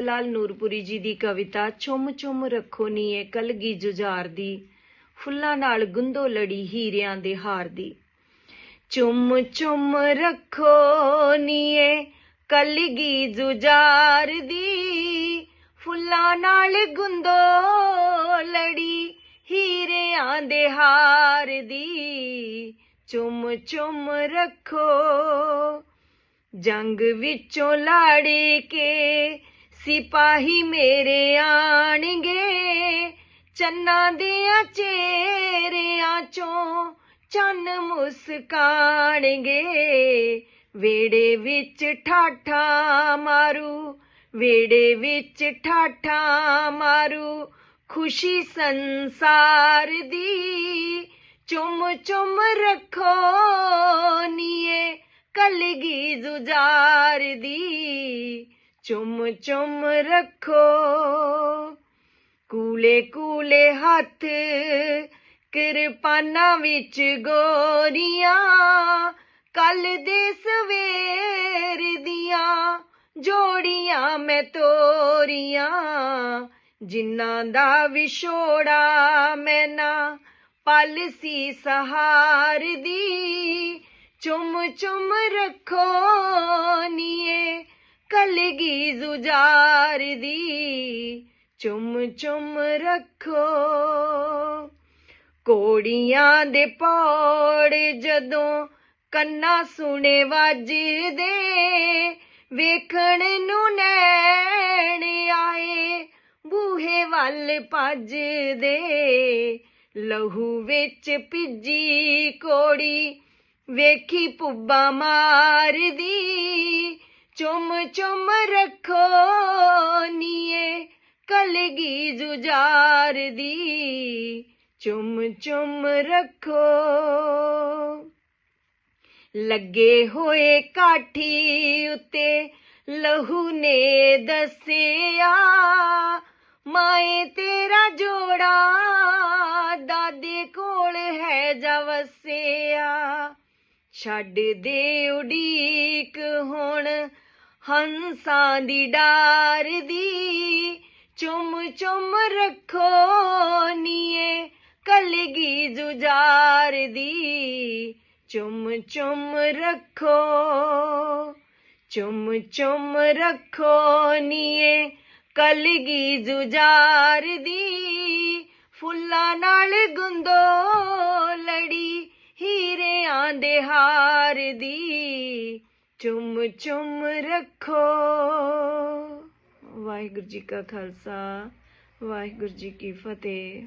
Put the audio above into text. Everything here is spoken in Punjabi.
ਲਾਲ ਨੂਰਪੁਰੀ ਜੀ ਦੀ ਕਵਿਤਾ ਚੁੰਮ ਚੁੰਮ ਰੱਖੋ ਨੀਏ ਕਲਗੀ ਜੁਝਾਰ ਦੀ, ਫੁੱਲਾਂ ਨਾਲ ਗੁੰਦੋ ਲੜੀ ਹੀਰਿਆਂ ਦੇ ਹਾਰ ਦੀ। ਚੁੰਮ ਚੁੰਮ ਰੱਖੋ ਨੀਏ ਕਲਗੀ ਜੁਝਾਰ ਦੀ, ਫੁੱਲਾਂ ਨਾਲ ਗੁੰਦੋ ਲੜੀ ਹੀਰਿਆਂ ਦੇ ਹਾਰ ਦੀ। ਚੁੰਮ ਚੁੰਮ ਰੱਖੋ ਜੰਗ ਵਿੱਚੋਂ ਲੜ ਕੇ ਸਿਪਾਹੀ ਮੇਰੇ ਆਣਗੇ, ਚੰਨਾਂ ਦੀਆਂ ਚਿਹਰਿਆਂ ਚੋਂ ਚੰਨ ਮੁਸਕਾਣਗੇ। ਵੇੜੇ ਵਿੱਚ ਠਾਠਾ ਮਾਰੂ ਵੇੜੇ ਵਿੱਚ ਠਾਠਾ ਮਾਰੂ, ਖੁਸ਼ੀ ਸੰਸਾਰ ਦੀ ਚੁੰਮ ਚੁੰਮ ਰੱਖੋ ਨੀਏ, ਕਲਗੀ ਜੁਝਾਰ ਦੀ। ਚੁੰਮ ਚੁੰਮ ਰੱਖੋ। ਕੂਲੇ ਕੂਲੇ ਹੱਥ, ਕਿਰਪਾਨਾਂ ਵਿੱਚ ਗੋਰੀਆਂ। ਕੱਲ ਦੇ ਸਵੇਰ ਦੀਆਂ ਜੋੜੀਆਂ ਮੈਂ ਤੋਰੀਆਂ। ਜਿਨ੍ਹਾਂ ਦਾ ਵਿਛੋੜਾ ਮੈਂ ਨਾ ਪਲਸੀ ਸਹਾਰ ਦੀ। ਚੁੰਮ ਚੁੰਮ ਰੱਖੋ। ਕਲਗੀ ਚੁੰਮ ਚੁੰਮ ਰੱਖੋ। ਕੋੜੀਆਂ ਦੇ ਪੌੜ ਜਦੋਂ ਕੰਨਾ ਸੁਣੇ ਵੱਜਦੇ, ਵੇਖਣ ਨੂੰ ਨੈਣ ਆਏ, ਬੂਹੇ ਵੱਲ ਭੱਜਦੇ। ਲਹੂ ਵਿੱਚ ਭਿੱਜੀ ਕੋੜੀ ਵੇਖੀ ਪੁੱਬਾ ਮਾਰਦੀ ਚੁੰਮ ਚੁੰਮ ਰੱਖੋ ਨੀਏ ਕਲਗੀ ਜੁਝਾਰ ਦੀ। ਚੁੰਮ ਚੁੰਮ ਰੱਖੋ। ਲੱਗੇ ਹੋਏ ਕਾਠੀ ਉੱਤੇ ਲਹੂ ਨੇ ਦੱਸਿਆ, ਮਾਏ ਤੇਰਾ ਜੋੜਾ ਦਾਦੇ ਕੋਲ ਹੈ ਜਾ ਵਸਿਆ। ਛੱਡ ਦੇ ਉਡੀਕ ਹੁਣ। ਹੰਸਾਂ ਦੀ ਡਾਰ ਦੀ ਚੁੰਮ ਚੁੰਮ ਰੱਖੋ ਨੀਏ। ਕਲਗੀ ਜੁਝਾਰ ਦੀ ਚੁੰਮ ਚੁੰਮ ਰੱਖੋ। ਚੁੰਮ ਚੁੰਮ ਰੱਖੋ ਨੀਏ। ਕਲਗੀ ਜੁਝਾਰ ਦੀ ਫੁੱਲਾਂ ਨਾਲ ਗੁੰਦੋ ਦੇ ਹਾਰ ਦੀ ਚੁੰਮ ਚੁੰਮ ਰੱਖੋ। ਵਾਹਿਗੁਰੂ ਜੀ ਕਾ ਖਾਲਸਾ ਵਾਹਿਗੁਰੂ ਜੀ ਕੀ ਫਤਿਹ।